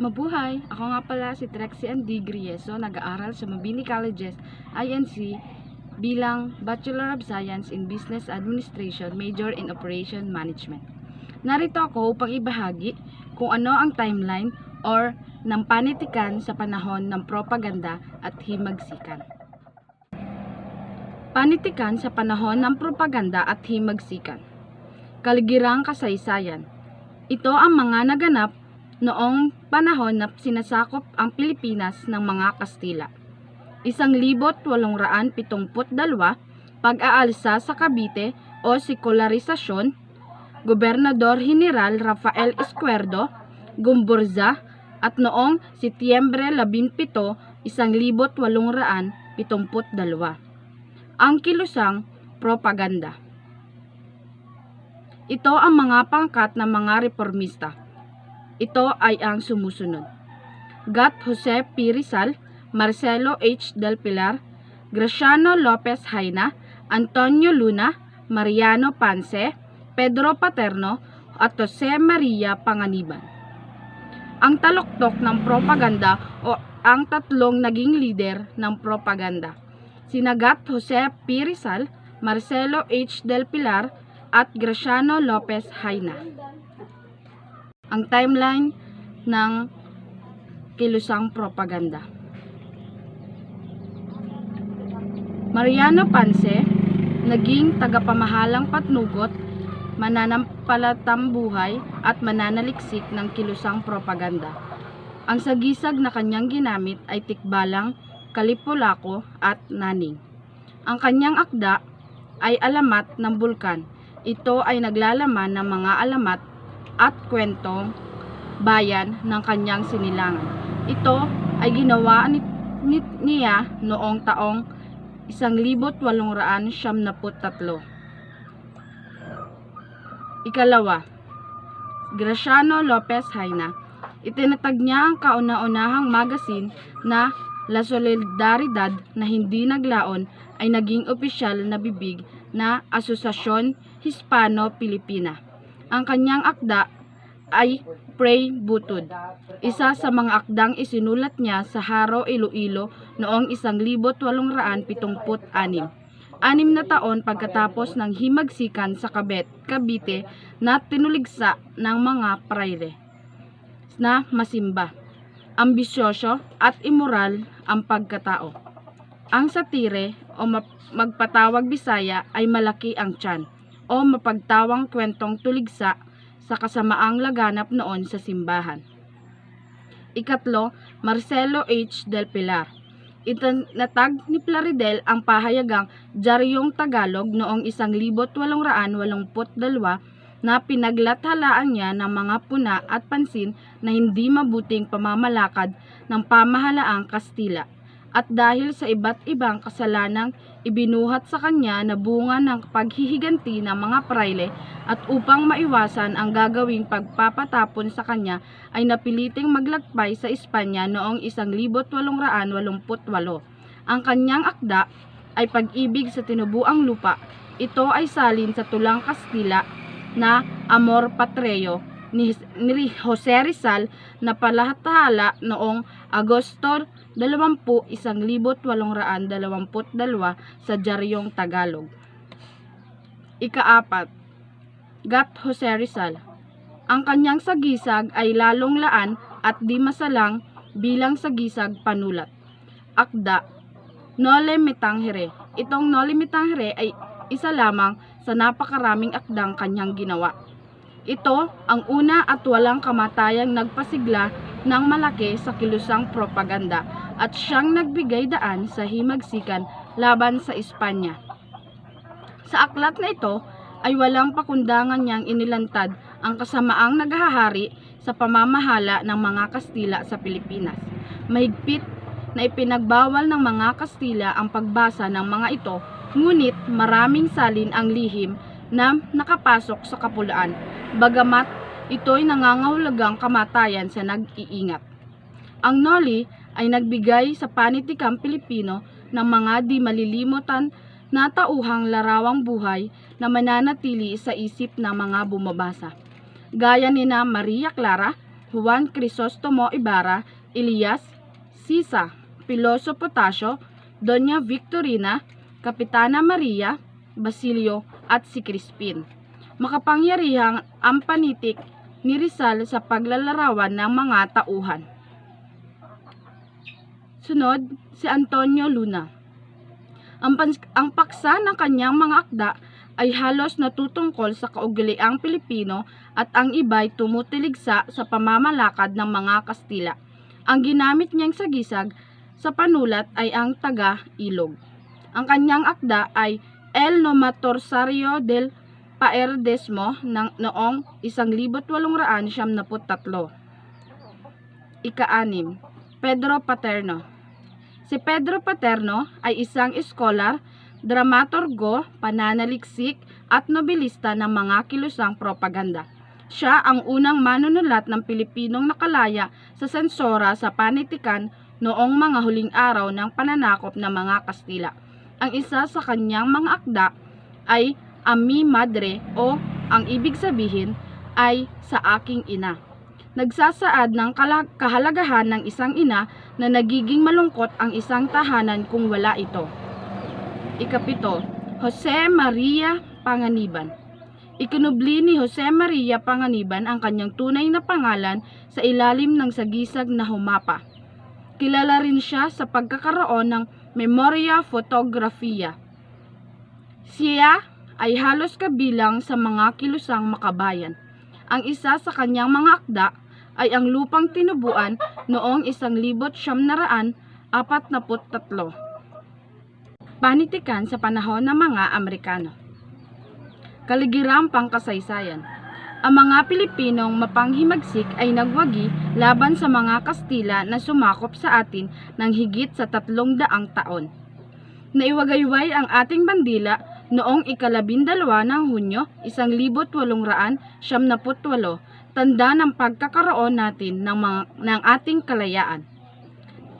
Mabuhay! Ako nga pala si Trexie Andy Grieso, nag-aaral sa Mabini Colleges, INC, bilang Bachelor of Science in Business Administration, Major in Operation Management. Narito ako upang ibahagi kung ano ang timeline or ng panitikan sa panahon ng propaganda at himagsikan. Panitikan sa panahon ng propaganda at himagsikan. Kaligirang kasaysayan. Ito ang mga naganap noong panahon na sinasakop ang Pilipinas ng mga Kastila. Isang libot walong raan pitongput dalwa, pag-aalsa sa Cavite o sekularisasyon, Gobernador General Rafael Escuerdo, Gumburza, at noong Setyembre 17, isang libot walong raan pitumput dalwa. Ang kilusang propaganda. Ito ang mga pangkat ng mga reformista. Ito ay ang sumusunod. Gat Jose P. Rizal, Marcelo H. Del Pilar, Graciano Lopez Haina, Antonio Luna, Mariano Panse, Pedro Paterno, at Jose Maria Panganiban. Ang taloktok ng propaganda o ang tatlong naging lider ng propaganda. Sinagat Jose P. Rizal, Marcelo H. Del Pilar, at Graciano Lopez Haina ang timeline ng kilusang propaganda. Mariano Panse, naging tagapamahalang patnugot, mananampalatang buhay at mananaliksik ng kilusang propaganda. Ang sagisag na kanyang ginamit ay tikbalang, kalipulako at naning. Ang kanyang akda ay alamat ng bulkan. Ito ay naglalaman ng mga alamat at kwentong bayan ng kanyang sinilangan. Ito ay ginawa ni, ni, niya noong taong 1873. Ikalawa, Graciano Lopez Haina. Itinatag niya ang kauna-unahang magazine na La Solidaridad na hindi naglaon ay naging opisyal na bibig na Asosasyon Hispano-Pilipina. Ang kanyang akda ay Pray Butod. Isa sa mga akdang isinulat niya sa Haro, Iloilo noong 1876. Anim na taon pagkatapos ng himagsikan sa Kabet, Cavite na tinuligsa ng mga praile na masimba. Ambisyoso at immoral ang pagkatao. Ang satire o magpatawag Bisaya ay malaki ang tiyan o mapagtawang kwentong tuligsa sa kasamaang laganap noon sa simbahan. Ikatlo, Marcelo H. Del Pilar. Itinatag ni Plaridel ang pahayagang Diaryong Tagalog noong 1882 na pinaglathalaan niya ng mga puna at pansin na hindi mabuting pamamalakad ng pamahalaang Kastila at dahil sa iba't ibang kasalanang ibinuhat sa kanya na bunga ng paghihiganti ng mga praile at upang maiwasan ang gagawing pagpapatapon sa kanya ay napiliting maglagpay sa Espanya noong 1888. Ang kanyang akda ay pag-ibig sa tinubuang lupa. Ito ay salin sa tulang Kastila na Amor Patreo ni, Jose Rizal na palahathala noong Agosto 20, 1822 sa Diaryong Tagalog. Ikaapat, Gat Jose Rizal. Ang kanyang sagisag ay lalong laan at di masalang bilang sagisag panulat. Akda, Nole Mitanghere. Itong Nole Mitanghere ay isa lamang sa napakaraming akdang kanyang ginawa. Ito ang una at walang kamatayang nagpasigla ng malaki sa kilusang propaganda at siyang nagbigay daan sa himagsikan laban sa Espanya. Sa aklat na ito ay walang pakundangan niyang inilantad ang kasamaang naghahari sa pamamahala ng mga Kastila sa Pilipinas. Mahigpit na ipinagbawal ng mga Kastila ang pagbasa ng mga ito, ngunit maraming salin ang lihim na nakapasok sa kapulaan, bagamat ito'y nangangahulugang kamatayan sa nag-iingat. Ang Noli ay nagbigay sa panitikang Pilipino ng mga di malilimutan na tauhang larawang buhay na mananatili sa isip ng mga bumabasa. Gaya ni na Maria Clara, Juan Crisostomo Ibarra, Elias Sisa, Piloso Potasio, Doña Victorina, Kapitana Maria, Basilio at si Crispin. Makapangyarihang ang panitik ni Rizal sa paglalarawan ng mga tauhan. Sunod, si Antonio Luna. Ang, ang paksa ng kanyang mga akda ay halos natutungkol sa kaugaliang Pilipino at ang iba'y tumutiligsa sa pamamalakad ng mga Kastila. Ang ginamit niyang sagisag sa panulat ay ang taga-ilog. Ang kanyang akda ay El Nomatorsario del Paerdesmo ng noong 1873. Ika-anim, Pedro Paterno. Si Pedro Paterno ay isang scholar, dramaturgo, pananaliksik at nobilista ng mga kilusang propaganda. Siya ang unang manunulat ng Pilipinong nakalaya sa sensora sa panitikan noong mga huling araw ng pananakop ng mga Kastila. Ang isa sa kanyang mga akda ay Ami Madre o ang ibig sabihin ay sa aking ina. Nagsasaad ng kahalagahan ng isang ina na nagiging malungkot ang isang tahanan kung wala ito. Ikapito, Jose Maria Panganiban. Ikinubli ni Jose Maria Panganiban ang kanyang tunay na pangalan sa ilalim ng sagisag na humapa. Kilala rin siya sa pagkakaroon ng Memoria Fotografia. Siya ay halos kabilang sa mga kilusang makabayan. Ang isa sa kanyang mga akda ay ang lupang tinubuan noong 1943. Panitikan sa panahon ng mga Amerikano. Kaligirang pangkasaysayan. Ang mga Pilipinong mapanghimagsik ay nagwagi laban sa mga Kastila na sumakop sa atin ng higit sa tatlong daang taon. Naiwagayway ang ating bandila noong ikalabindalwa ng Hunyo, 1878, tanda ng pagkakaroon natin ng, mga, ng ating kalayaan.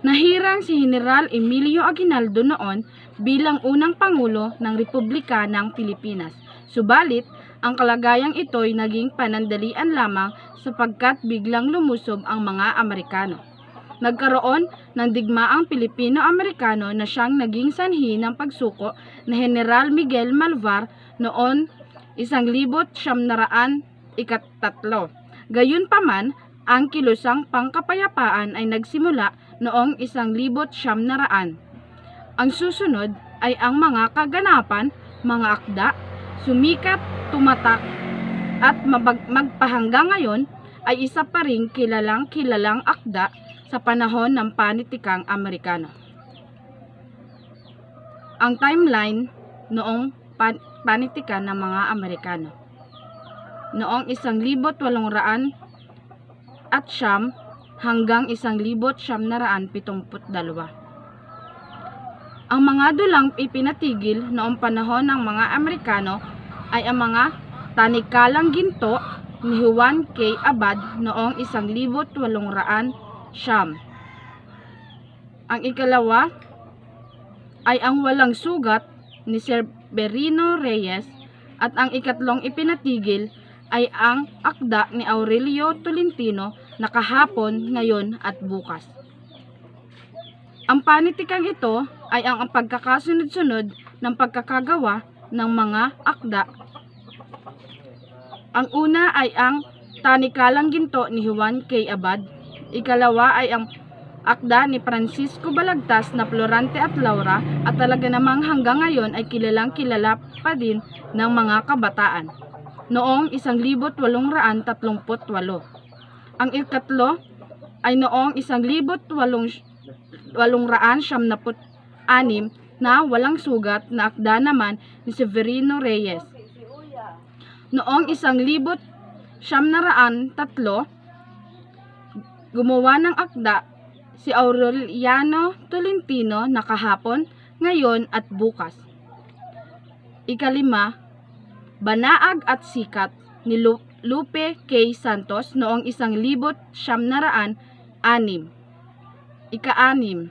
Nahirang si General Emilio Aguinaldo noon bilang unang Pangulo ng Republika ng Pilipinas. Subalit, ang kalagayang ito'y naging panandalian lamang sapagkat biglang lumusob ang mga Amerikano. Nagkaroon ng digmaang Pilipino-Amerikano na siyang naging sanhi ng pagsuko na General Miguel Malvar noon isang libot siyam naraan ikatatlo. Gayunpaman, ang kilusang pangkapayapaan ay nagsimula noong isang libot siyam naraan. Ang susunod ay ang mga kaganapan, mga akda, sumikat, tumatak, at magpahanggang ngayon ay isa pa ring kilalang kilalang akda sa panahon ng panitikang Amerikano. Ang timeline noong pan- panitikan ng mga Amerikano. Noong 1800 at siyam hanggang 1972. Ang mga dulang ipinatigil noong panahon ng mga Amerikano ay ang mga tanikalang ginto ni Juan K. Abad noong 1800 siyam. Ang ikalawa ay ang walang sugat ni Severino Reyes at ang ikatlong ipinatigil ay ang akda ni Aurelio Tolentino na kahapon, ngayon at bukas. Ang panitikang ito ay ang pagkakasunod-sunod ng pagkakagawa ng mga akda. Ang una ay ang Tanikalang Ginto ni Juan K. Abad. Ikalawa ay ang akda ni Francisco Balagtas na Florante at Laura at talaga namang hanggang ngayon ay kilalang kilala pa din ng mga kabataan. Noong 1838. Ang ikatlo ay noong 1886 na walang sugat na akda naman ni Severino Reyes. Noong 1903 gumawa ng akda si Aureliano Tolentino na kahapon, ngayon at bukas. Ikalima, Banaag at Sikat ni Lu- Lupe K. Santos noong isang libot siyam naraan anim. Ika-anim,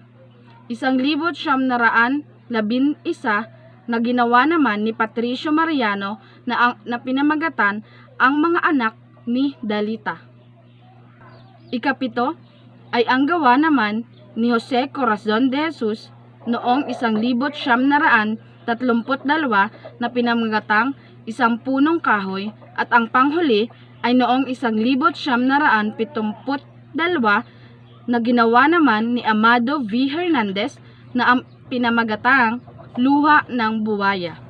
isang libot siyam naraan labin isa na ginawa naman ni Patricio Mariano na, ang, na pinamagatan ang mga anak ni Dalita. Ikapito ay ang gawa naman ni Jose Corazon de Jesus noong isang libot siyam na pinamagatang isang punong kahoy at ang panghuli ay noong isang libot siyam na raan pitumput dalawa na ginawa naman ni Amado V. Hernandez na ang pinamagatang luha ng buwaya.